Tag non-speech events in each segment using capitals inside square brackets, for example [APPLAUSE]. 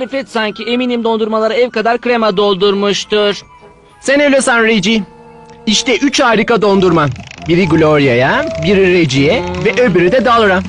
Marifet sanki eminim dondurmalara ev kadar krema doldurmuştur. Sen öyle san Reggie. İşte üç harika dondurma. Biri Gloria'ya, biri Reggie'ye ve öbürü de Dallar'a.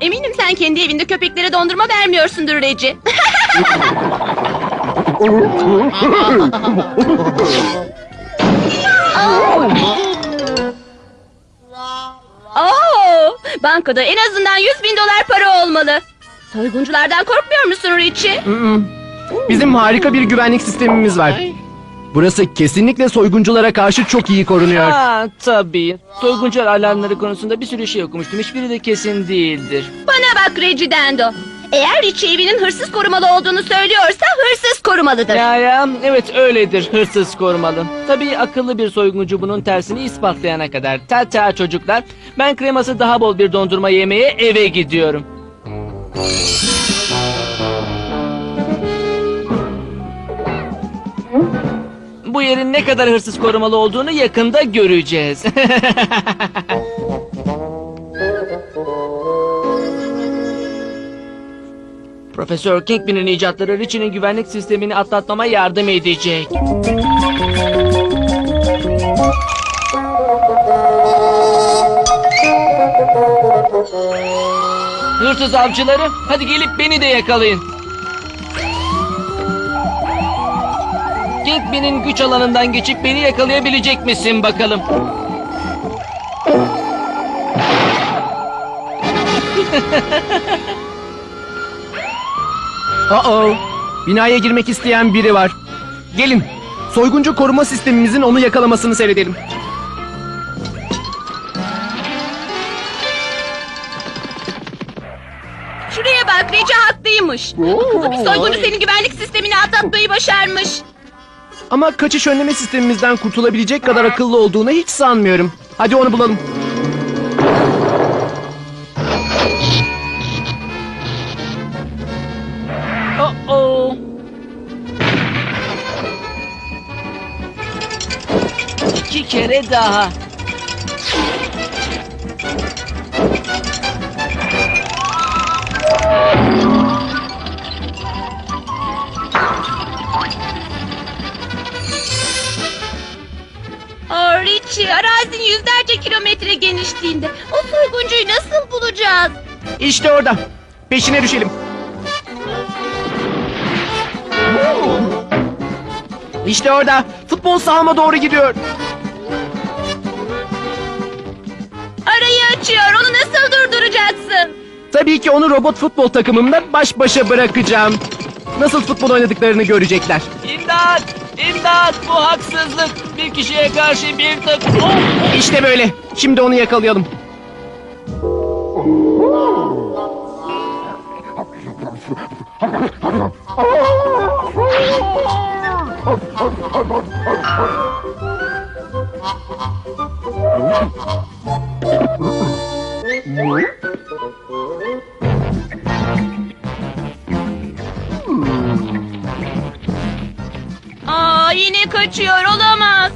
Eminim sen kendi evinde köpeklere dondurma vermiyorsundur Reggie. [LAUGHS] Oo, bankada en azından 100 bin dolar para olmalı. Soygunculardan korkmuyor musun Richie? Bizim harika bir güvenlik sistemimiz var. Burası kesinlikle soygunculara karşı çok iyi korunuyor. Aa tabii. Soyguncu alarmları konusunda bir sürü şey okumuştum. Hiçbiri de kesin değildir. Bana bak Reggie Dando. Eğer Richie evinin hırsız korumalı olduğunu söylüyorsa hırsız korumalıdır. Ya ya evet öyledir hırsız korumalı. Tabii akıllı bir soyguncu bunun tersini ispatlayana kadar. Ta ta çocuklar ben kreması daha bol bir dondurma yemeye eve gidiyorum. Bu yerin ne kadar hırsız korumalı olduğunu yakında göreceğiz. [LAUGHS] Profesör Kingpin'in icatları Richie'nin güvenlik sistemini atlatmama yardım edecek. Hırsız avcıları hadi gelip beni de yakalayın. Kingpin'in güç alanından geçip beni yakalayabilecek misin bakalım? [LAUGHS] Uh-oh. Binaya girmek isteyen biri var. Gelin. Soyguncu koruma sistemimizin onu yakalamasını seyredelim. Şuraya bak Reggie haklıymış. Akıllı bir soyguncu senin güvenlik sistemini atlatmayı başarmış. Ama kaçış önleme sistemimizden kurtulabilecek kadar akıllı olduğunu hiç sanmıyorum. Hadi onu bulalım. Kere daha. Aa Richie arazin yüzlerce kilometre genişliğinde. O soyguncuyu nasıl bulacağız? İşte orada. Peşine düşelim. İşte orada. Futbol sahama doğru gidiyor. Arayı açıyor onu nasıl durduracaksın? Tabii ki onu robot futbol takımımla baş başa bırakacağım. Nasıl futbol oynadıklarını görecekler. İmdat! İmdat! Bu haksızlık. Bir kişiye karşı bir takım. Oh! İşte böyle. Şimdi onu yakalayalım. Aa yine kaçıyor olamaz.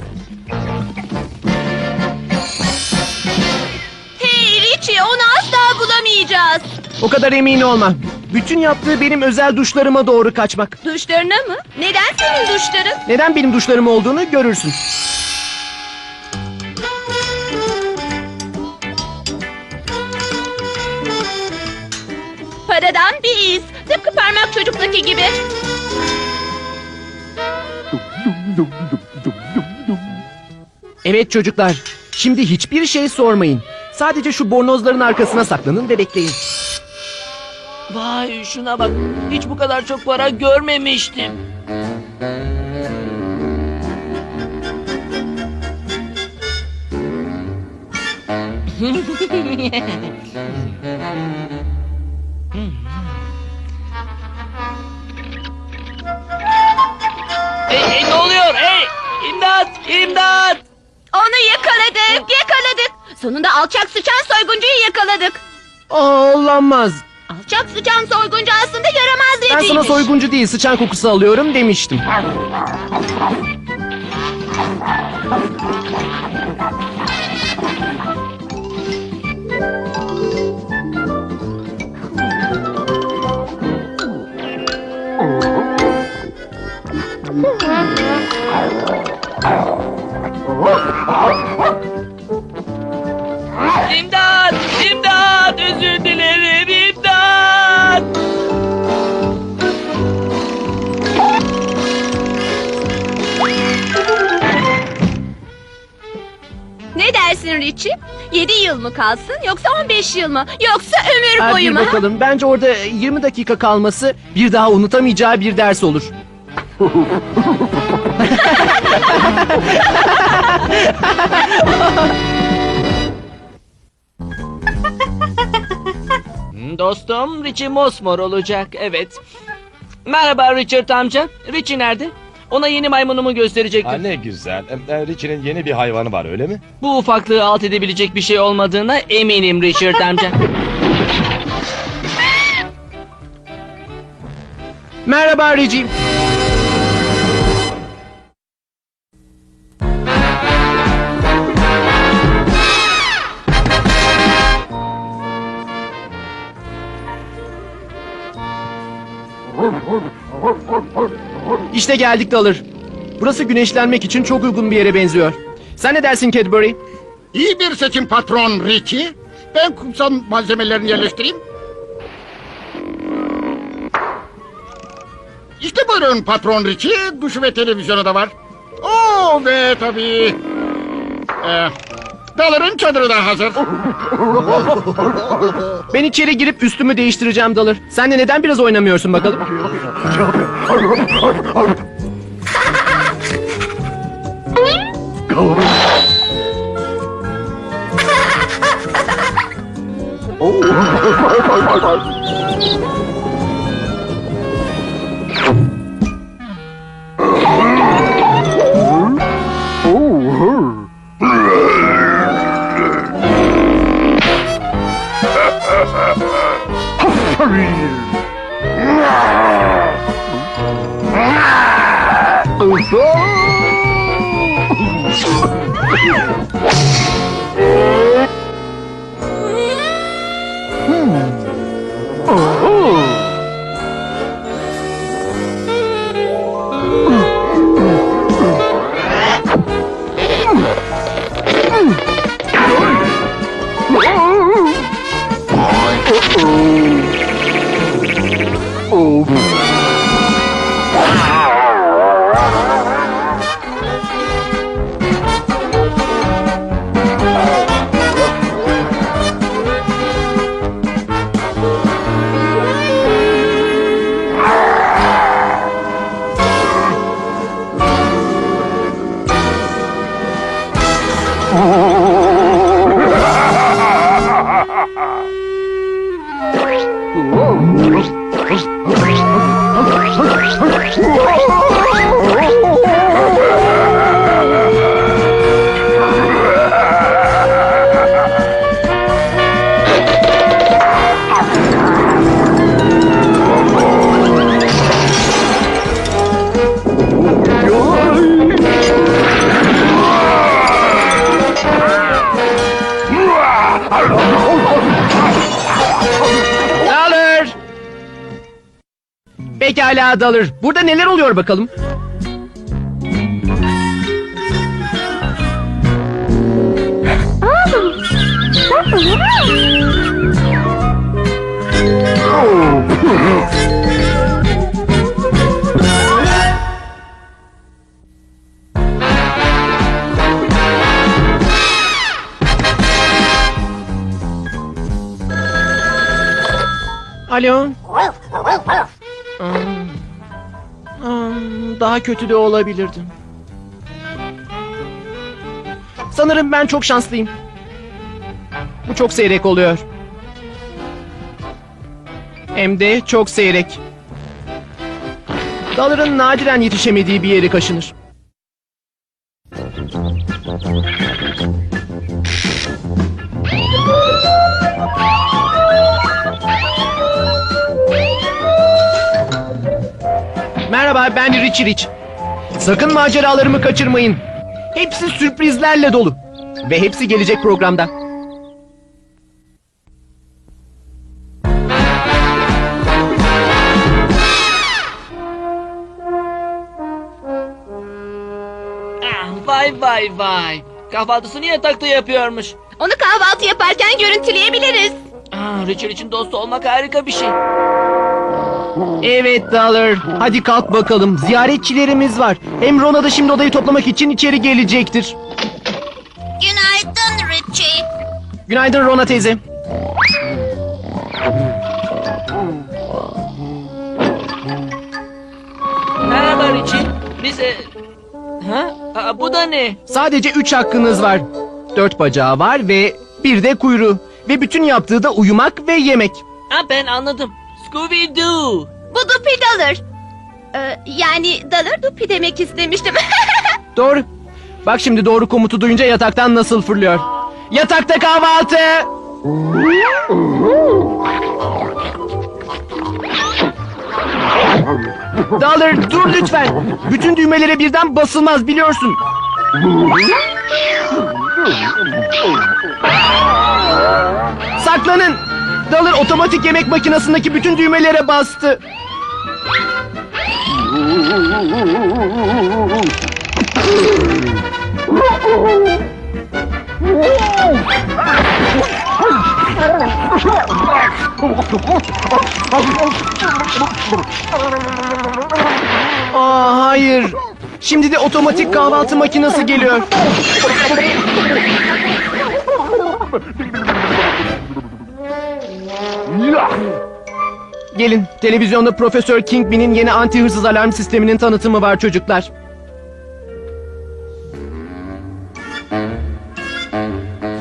Hey Richie onu asla bulamayacağız. O kadar emin olma. Bütün yaptığı benim özel duşlarıma doğru kaçmak. Duşlarına mı? Neden senin duşların? Neden benim duşlarım olduğunu görürsün. Paradan bir iz. Tıpkı parmak çocuktaki gibi. Evet çocuklar. Şimdi hiçbir şey sormayın. Sadece şu bornozların arkasına saklanın ve bekleyin. Vay şuna bak. Hiç bu kadar çok para görmemiştim. [LAUGHS] hey, hey, ne oluyor? Hey! İmdat! İmdat! Onu yakaladık, yakaladık. Sonunda alçak sıçan soyguncuyu yakaladık. Aa, olamaz. Alçak sıçan soyguncu aslında yaramaz Ben sana soyguncu değil sıçan kokusu alıyorum demiştim. İmdat! İmdat! Özür dilerim imdat! Ne dersin Richie? 7 yıl mı kalsın yoksa 15 yıl mı? Yoksa ömür boyu mu? bakalım. Bence orada 20 dakika kalması bir daha unutamayacağı bir ders olur. [LAUGHS] Hmm, Dostum Richie Mosmor olacak evet. Merhaba Richard amca. Richie nerede? Ona yeni maymunumu gösterecektim. Ha, ne güzel. E, Richie'nin yeni bir hayvanı var öyle mi? Bu ufaklığı alt edebilecek bir şey olmadığına eminim Richard amca. Merhaba Reggie. İşte geldik Dalır. Burası güneşlenmek için çok uygun bir yere benziyor. Sen ne dersin Cadbury? İyi bir seçim patron Richie. Ben kumsal malzemelerini yerleştireyim. İşte buyurun patron Richie. Duşu ve televizyonu da var. Oo ve tabii... Ee, Dalır'ın çadırı da hazır. Ben içeri girip üstümü değiştireceğim Dalır. Sen de neden biraz oynamıyorsun bakalım? [LAUGHS] Dalır! Dalır. Burada neler oluyor bakalım? Alo? Daha kötü de olabilirdim. Sanırım ben çok şanslıyım. Bu çok seyrek oluyor. Hem de çok seyrek. Dalırın nadiren yetişemediği bir yeri kaşınır. Merhaba ben Richie Rich. Sakın maceralarımı kaçırmayın. Hepsi sürprizlerle dolu. Ve hepsi gelecek programda. Ah, vay vay vay. Kahvaltısını yatakta yapıyormuş. Onu kahvaltı yaparken görüntüleyebiliriz. Ah, Richard için dost olmak harika bir şey. Evet Dollar. Hadi kalk bakalım. Ziyaretçilerimiz var. Hem Rona da şimdi odayı toplamak için içeri gelecektir. Günaydın Richie. Günaydın Rona teyze. Merhaba Richie. Biz... e, Ha? Aa, bu da ne? Sadece üç hakkınız var. Dört bacağı var ve bir de kuyruğu. Ve bütün yaptığı da uyumak ve yemek. Ha, ben anladım. Scooby-Doo. Bu Dupi Dalır. Ee, yani Dalır Dupi demek istemiştim. [LAUGHS] Doğru. Bak şimdi doğru komutu duyunca yataktan nasıl fırlıyor. Yatakta kahvaltı. Dollar dur lütfen. Bütün düğmelere birden basılmaz biliyorsun. Saklanın. Dollar otomatik yemek makinesindeki bütün düğmelere bastı. Aa hayır. Şimdi de otomatik kahvaltı makinesi geliyor. Gelin, televizyonda Profesör Kingpin'in yeni anti hırsız alarm sisteminin tanıtımı var çocuklar.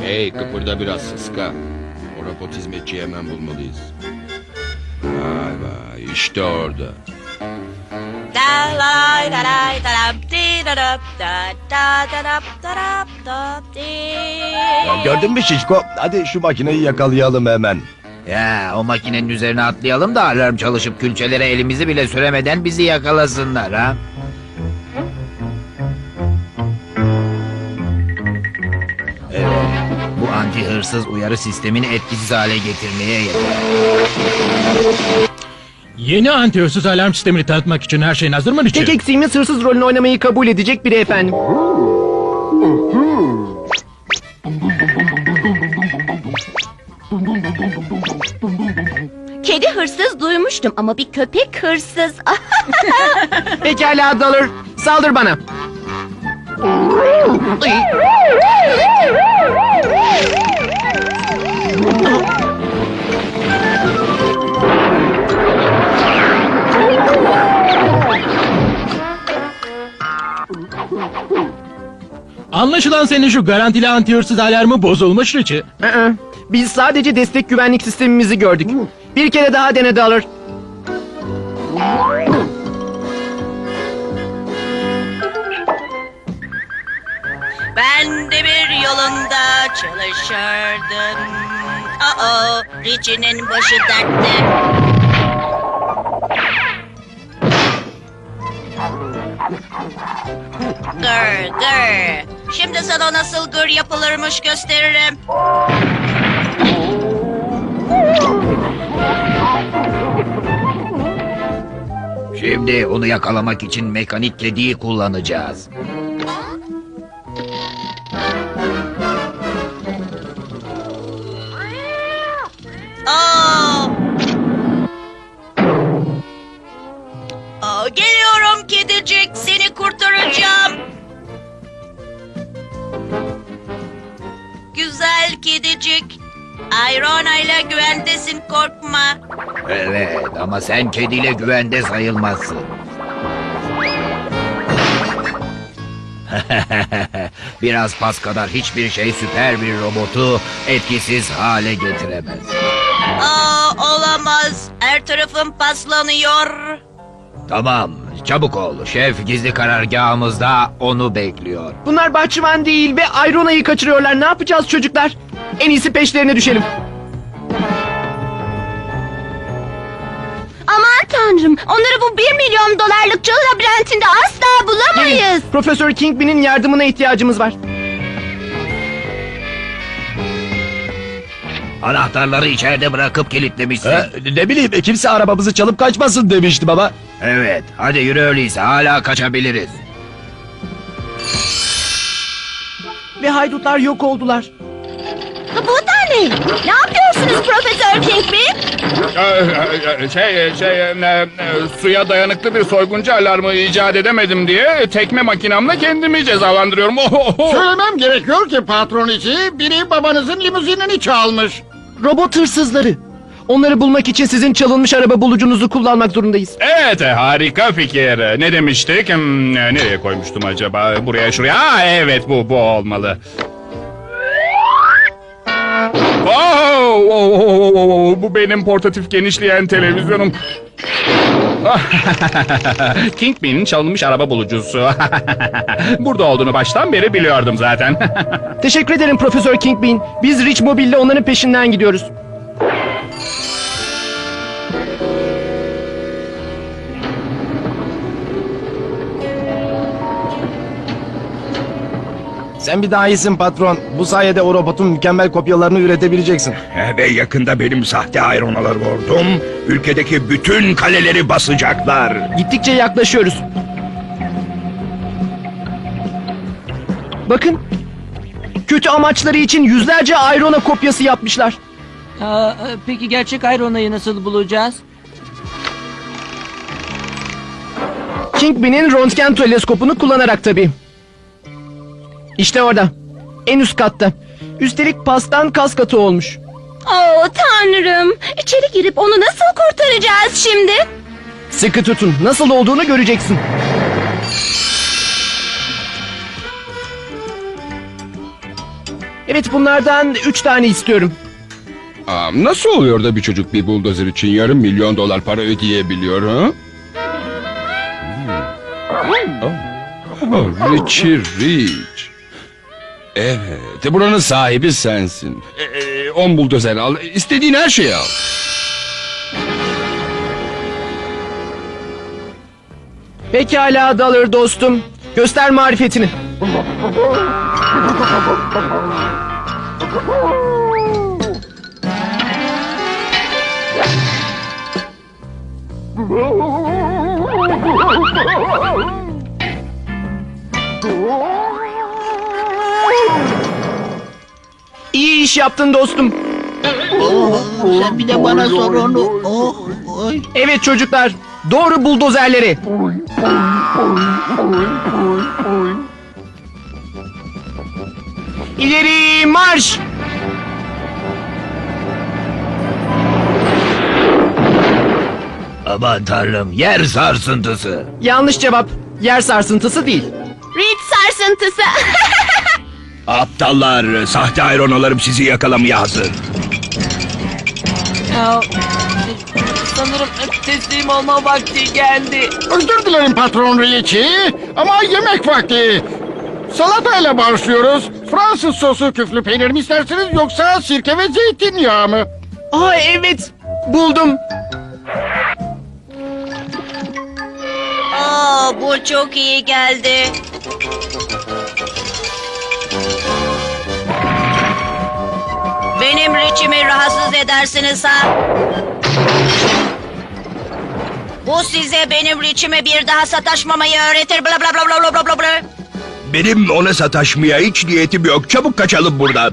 Hey kıpırda biraz sıska. O robot hizmetçiyi hemen bulmalıyız. Vay vay işte orada. Ya gördün mü Şişko? Hadi şu makineyi yakalayalım hemen. Ya o makinenin üzerine atlayalım da alarm çalışıp külçelere elimizi bile süremeden bizi yakalasınlar ha. Evet, bu anti hırsız uyarı sistemini etkisiz hale getirmeye yeter. Yeni anti-hırsız alarm sistemini tanıtmak için her şeyin hazır mı Richie? Tek eksiğimiz hırsız rolünü oynamayı kabul edecek biri efendim. Kedi hırsız duymuştum ama bir köpek hırsız. [LAUGHS] Pekala Dollar, saldır bana. Anlaşılan senin şu garantili anti-hırsız alarmı bozulmuş Richie. Biz sadece destek güvenlik sistemimizi gördük. Bir kere daha dene Dollar. Ben de bir yolunda çalışırdım. Aa, Richie'nin başı dertte. Gır gır. Şimdi sana nasıl gır yapılırmış gösteririm. Şimdi onu yakalamak için mekanik kediyi kullanacağız. Ama sen kediyle güvende sayılmazsın. [LAUGHS] Biraz pas kadar hiçbir şey süper bir robotu etkisiz hale getiremez. Aa, olamaz. Her tarafım paslanıyor. Tamam, çabuk ol. Şef gizli karargahımızda onu bekliyor. Bunlar bahçıvan değil ve Ayrona'yı kaçırıyorlar. Ne yapacağız çocuklar? En iyisi peşlerine düşelim. Tanrım. Onları bu bir milyon dolarlık çalı labirentinde asla bulamayız. Profesör Kingpin'in yardımına ihtiyacımız var. Anahtarları içeride bırakıp kilitlemişsin. Ha, ne bileyim kimse arabamızı çalıp kaçmasın demişti baba. Evet, hadi yürü öyleyse hala kaçabiliriz. Ve haydutlar yok oldular. Bu da ne? Ne yapıyorsunuz Profesör Kingpin? Şey, şey, e, e, suya dayanıklı bir soyguncu alarmı icat edemedim diye tekme makinamla kendimi cezalandırıyorum. [LAUGHS] Söylemem gerekiyor ki patron içi biri babanızın limuzinini çalmış. Robot hırsızları. Onları bulmak için sizin çalınmış araba bulucunuzu kullanmak zorundayız. Evet, e, harika fikir. Ne demiştik? Hmm, e, Nereye koymuştum acaba? Buraya, şuraya. Aa, evet, bu, bu olmalı. Oh, oh, oh, oh, bu benim portatif genişleyen televizyonum. [LAUGHS] Kingpin'in çalınmış araba bulucusu. [LAUGHS] Burada olduğunu baştan beri biliyordum zaten. [LAUGHS] Teşekkür ederim Profesör Kingpin. Biz Rich Mobile'le onların peşinden gidiyoruz. Sen bir daha iyisin patron. Bu sayede o robotun mükemmel kopyalarını üretebileceksin. Ve yakında benim sahte ayronalar ordum, ülkedeki bütün kaleleri basacaklar. Gittikçe yaklaşıyoruz. Bakın. Kötü amaçları için yüzlerce Ayrona kopyası yapmışlar. Aa, e, peki gerçek Irona'yı nasıl bulacağız? Kingpin'in röntgen teleskopunu kullanarak tabii. İşte orada. En üst katta. Üstelik pastan kas katı olmuş. Oh tanrım. İçeri girip onu nasıl kurtaracağız şimdi? Sıkı tutun. Nasıl olduğunu göreceksin. Evet bunlardan üç tane istiyorum. Aa, nasıl oluyor da bir çocuk bir buldozer için yarım milyon dolar para ödeyebiliyor ha? Hmm. Oh. Oh, Richie Rich. Evet, buranın sahibi sensin. Ee, on buldozer al, istediğin her şeyi al. Pekala Dalır dostum. Göster marifetini. [LAUGHS] İyi iş yaptın dostum. Sen bir de bana sor onu. Oh, oy. Evet çocuklar. Doğru buldozerleri. İleri marş. Aman tanrım, yer sarsıntısı. Yanlış cevap. Yer sarsıntısı değil. Reed sarsıntısı. [LAUGHS] Aptallar, sahte ayronalarım sizi yakalamaya hazır. Ya, sanırım teslim olma vakti geldi. Özür dilerim patron Richie ama yemek vakti. Salatayla başlıyoruz. Fransız sosu küflü peynir mi istersiniz yoksa sirke ve zeytinyağı mı? Aa evet. Buldum. Aa, bu çok iyi geldi. Benim Richie'mi rahatsız edersiniz ha? Bu size benim Richie'mi bir daha sataşmamayı öğretir bla bla bla bla bla bla bla. Benim ona sataşmaya hiç niyetim yok. Çabuk kaçalım buradan.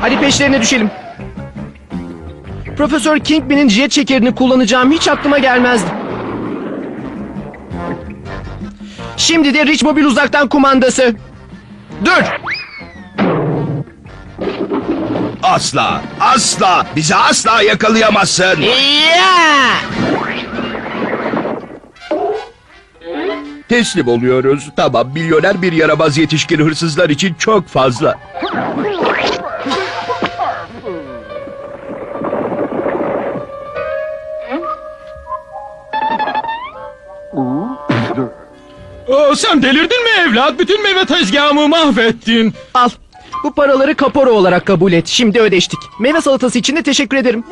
Hadi peşlerine düşelim. Profesör Kingpin'in jet şekerini kullanacağım hiç aklıma gelmezdi. Şimdi de Rich Mobil uzaktan kumandası. Dur! Asla, asla, bizi asla yakalayamazsın. Teslim oluyoruz. Tamam, milyoner bir yaramaz yetişkin hırsızlar için çok fazla. Aa, sen delirdin mi evlat? Bütün meyve tezgahımı mahvettin. Al. Bu paraları kapora olarak kabul et. Şimdi ödeştik. Meyve salatası için de teşekkür ederim.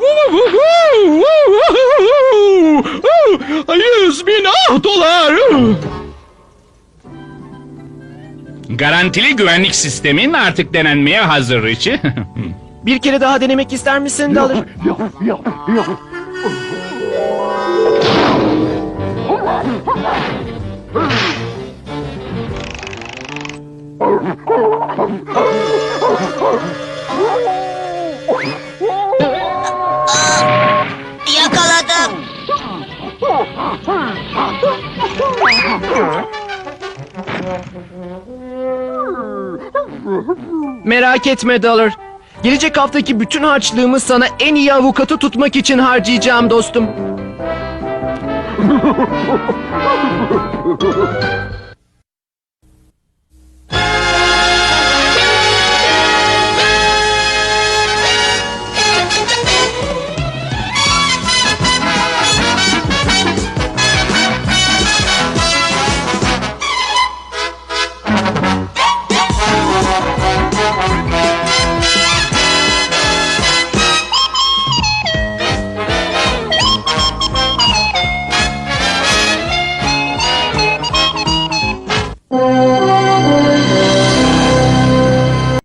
500 bin ah, dolar. Garantili güvenlik sistemin artık denenmeye hazır Richie. [LAUGHS] Bir kere daha denemek ister misin [LAUGHS] Yakaladım. Merak etme Dollar. Gelecek haftaki bütün harçlığımı sana en iyi avukatı tutmak için harcayacağım dostum.